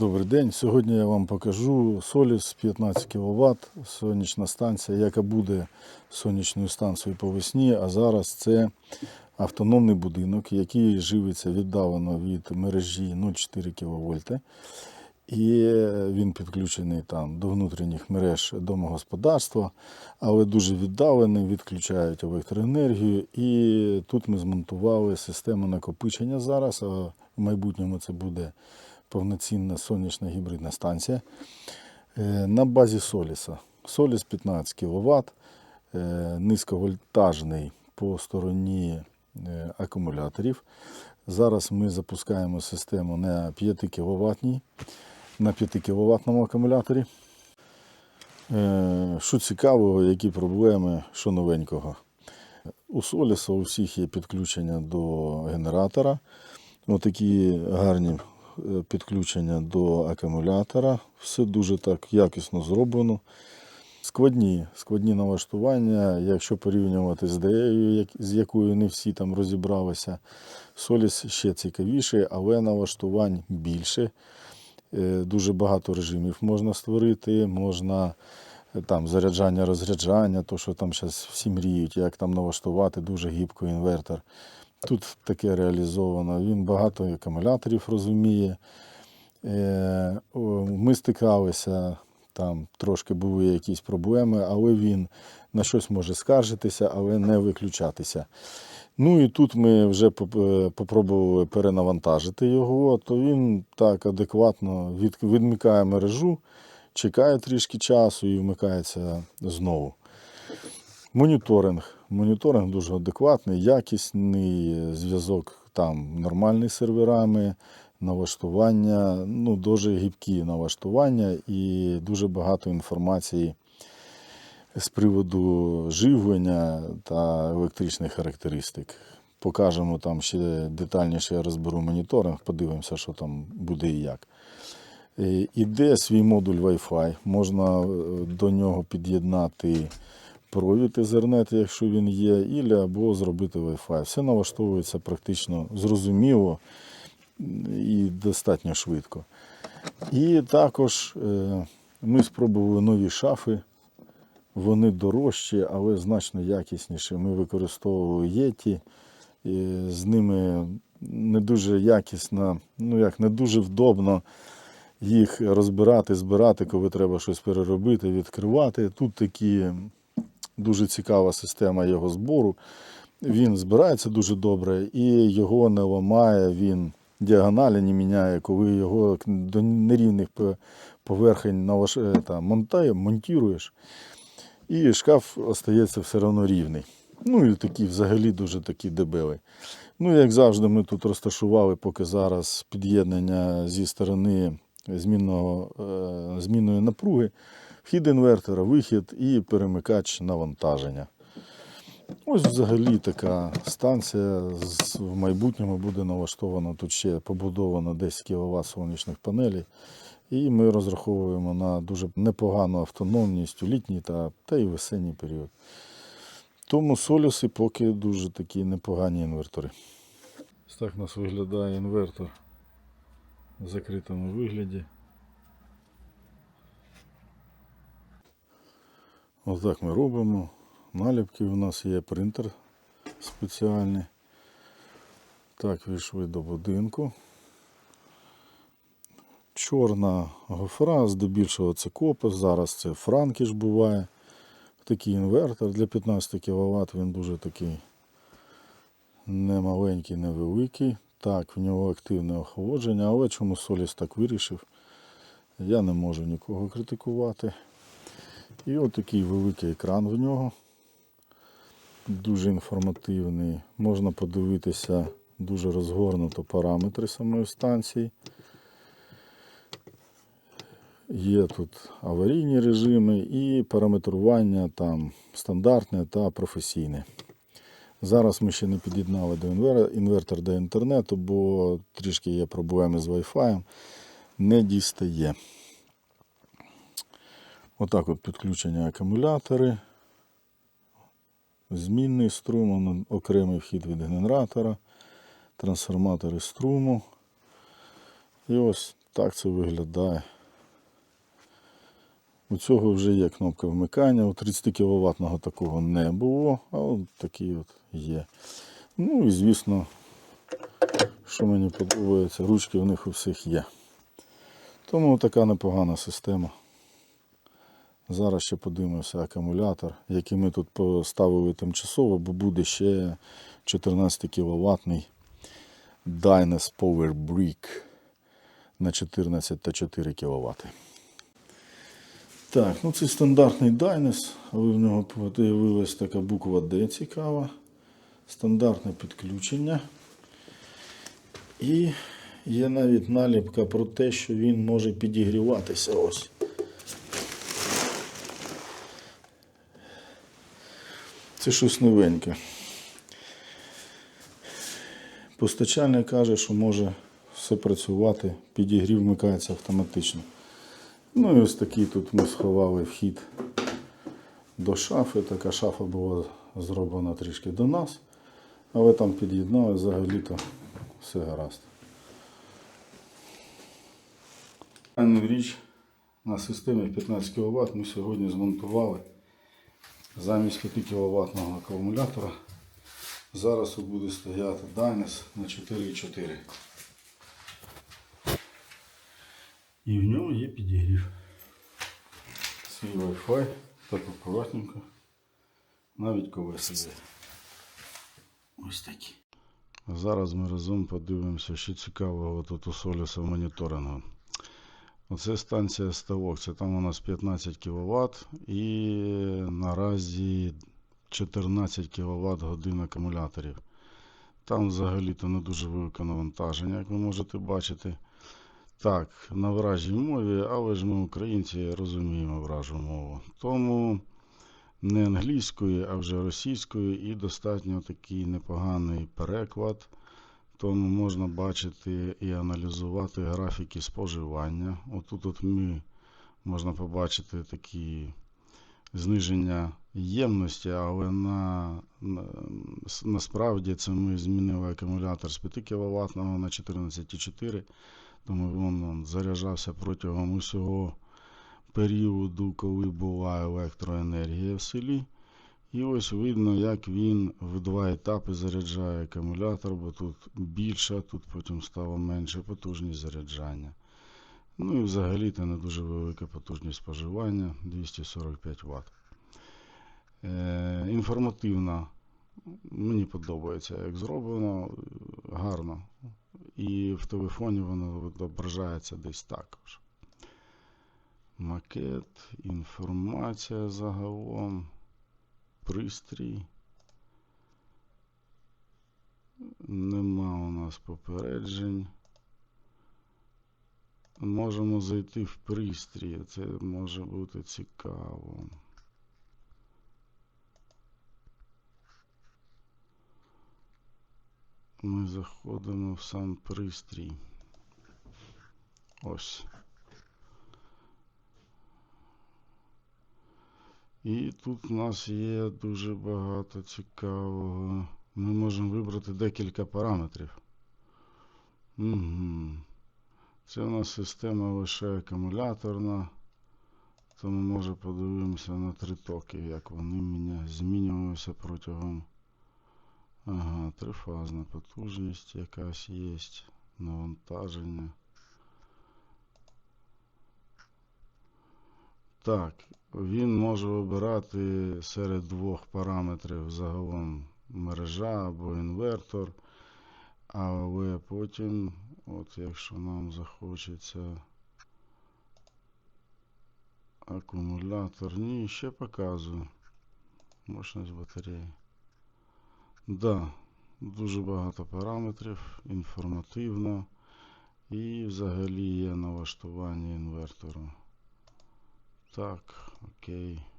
Добрий день. Сьогодні я вам покажу Соліс 15 кВт, сонячна станція, яка буде сонячною станцією по весні. А зараз це автономний будинок, який живиться віддалено від мережі 0,4 кВт. І він підключений там до внутрішніх мереж домогосподарства, але дуже віддалений, відключають електроенергію. І тут ми змонтували систему накопичення зараз, а в майбутньому це буде повноцінна сонячна гібридна станція е, на базі Соліса. Соліс 15 кВт, низьковольтажний по стороні е, акумуляторів. Зараз ми запускаємо систему на 5 кВт, на 5 кВт акумуляторі. Е, Що цікавого, які проблеми, що новенького. У Соліса у всіх є підключення до генератора. Отакі гарні е, підключення до акумулятора. Все дуже так якісно зроблено. Складні, складні налаштування, якщо порівнювати з деєю, з якою не всі там розібралися. Соліс ще цікавіше, але налаштувань більше. Е, Дуже багато режимів можна створити, можна е, там заряджання, розряджання, то що там зараз всі мріють, як там налаштувати дуже гібко інвертор. Тут таке реалізовано. Він багато акумуляторів розуміє. Е, Ми стикалися, там трошки були якісь проблеми, але він на щось може скаржитися, але не виключатися. Ну і тут ми вже е, попробували перенавантажити його, то він так адекватно відмикає мережу, чекає трішки часу і вмикається знову. Моніторинг. Моніторинг дуже адекватний, якісний зв'язок там нормальний з серверами, налаштування, ну дуже гібкі налаштування і дуже багато інформації з приводу живлення та електричних характеристик. Покажемо там ще детальніше, я розберу моніторинг, подивимося, що там буде і як. Е, Іде свій модуль Wi-Fi, можна е, до нього під'єднати провід Ethernet, якщо він є, ілі або зробити Wi-Fi. Все налаштовується практично зрозуміло і достатньо швидко. І також е, ми спробували нові шафи. Вони дорожчі, але значно якісніші. Ми використовували Єті, з ними не дуже якісно, ну як не дуже вдобно їх розбирати, збирати, коли треба щось переробити, відкривати. Тут такі дуже цікава система його збору. Він збирається дуже добре і його не ламає, він діагоналі не міняє, коли його до нерівних по- поверхень налаш... е, та, монтає, монтуєш, і шкаф остається все одно рівний. Ну і такий взагалі дуже такий дебелий. Ну, як завжди, ми тут розташували поки зараз під'єднання зі сторони змінного, е, змінної напруги, вхід інвертора, вихід і перемикач навантаження. Ось взагалі така станція в майбутньому буде налаштована. Тут ще побудовано 10 кВт сонячних панелей. І ми розраховуємо на дуже непогану автономність у літній та, та й весенній період. Тому солюси поки дуже такі непогані інвертори. Ось так у нас виглядає інвертор в закритому вигляді. Ось так ми робимо. Наліпки у нас є принтер спеціальний. Так, війшли до будинку. Чорна гофра, здебільшого це копи, зараз це франкіш буває. Такий інвертор для 15 кВт, він дуже такий не маленький, невеликий. Так, в нього активне охолодження, але чому Соліс так вирішив, я не можу нікого критикувати. І от такий великий екран в нього. Дуже інформативний. Можна подивитися дуже розгорнуто параметри самої станції. Є тут аварійні режими і параметрування там стандартне та професійне. Зараз ми ще не під'єднали до інвер- інвертор до інтернету, бо трішки є проблеми з Wi-Fi. Не дістає. Отак от підключення акумулятори. Змінний струм, окремий вхід від генератора, трансформатори струму. І ось Так це виглядає. У цього вже є кнопка вмикання. У 30 кВт такого не було, а от такий от є. Ну і звісно, що мені подобається, ручки в них у всіх є. Тому така непогана система. Зараз ще подивимося акумулятор, який ми тут поставили тимчасово, бо буде ще 14 кВт Dynas Power Brick на 14 та 4 кВт. Так, ну це стандартний Dynas, але в нього з'явилася така буква D цікава. Стандартне підключення. І є навіть наліпка про те, що він може підігріватися ось. Це щось новеньке. Постачальник каже, що може все працювати, підігрів вмикається автоматично. Ну і ось такий тут ми сховали вхід до шафи. Така шафа була зроблена трішки до нас, але там під'єднали взагалі-то все гаразд. Річ на системі 15 кВт ми сьогодні змонтували замість 5 кВт акумулятора. Зараз буде стояти Dynas на 4,4. І в ньому є підігрів. Свій Wi-Fi, так акуратненько. Навіть колеса є. Ось такі. Зараз ми разом подивимося, що цікавого тут у Соліса моніторингу. Оце станція ставок. Це там у нас 15 кВт і наразі 14 кВт годин акумуляторів. Там взагалі-то не дуже велике навантаження, як ви можете бачити. Так, на вражій мові, але ж ми, українці, розуміємо вражу мову. Тому не англійською, а вже російською, і достатньо такий непоганий переклад. Тому можна бачити і аналізувати графіки споживання. Отут от ми можна побачити такі зниження ємності, але на, на, насправді це ми змінили акумулятор з 5 кВт на 14,4 тому він заряджався протягом усього періоду, коли була електроенергія в селі. І ось видно, як він в два етапи заряджає акумулятор, бо тут більша, тут потім стало менше потужність заряджання. Ну і взагалі це не дуже велика потужність споживання 245 Вт. Е, інформативно, мені подобається, як зроблено, гарно. І в телефоні воно відображається десь також. Макет, інформація загалом, пристрій. Нема у нас попереджень. Можемо зайти в пристрій, це може бути цікаво. Ми заходимо в сам пристрій. Ось. І тут у нас є дуже багато цікавого. Ми можемо вибрати декілька параметрів. Угу. Це у нас система лише акумуляторна. Тому може подивимося на три токи, як вони мене змінювалися протягом. Ага, трифазна потужність якась є, навантаження. Так, він може обирати серед двох параметрів загалом мережа або інвертор, але потім, от якщо нам захочеться акумулятор, ні, ще показую мощність батареї. Да, дуже багато параметрів, інформативно. І взагалі є налаштування інвертору. Так, окей.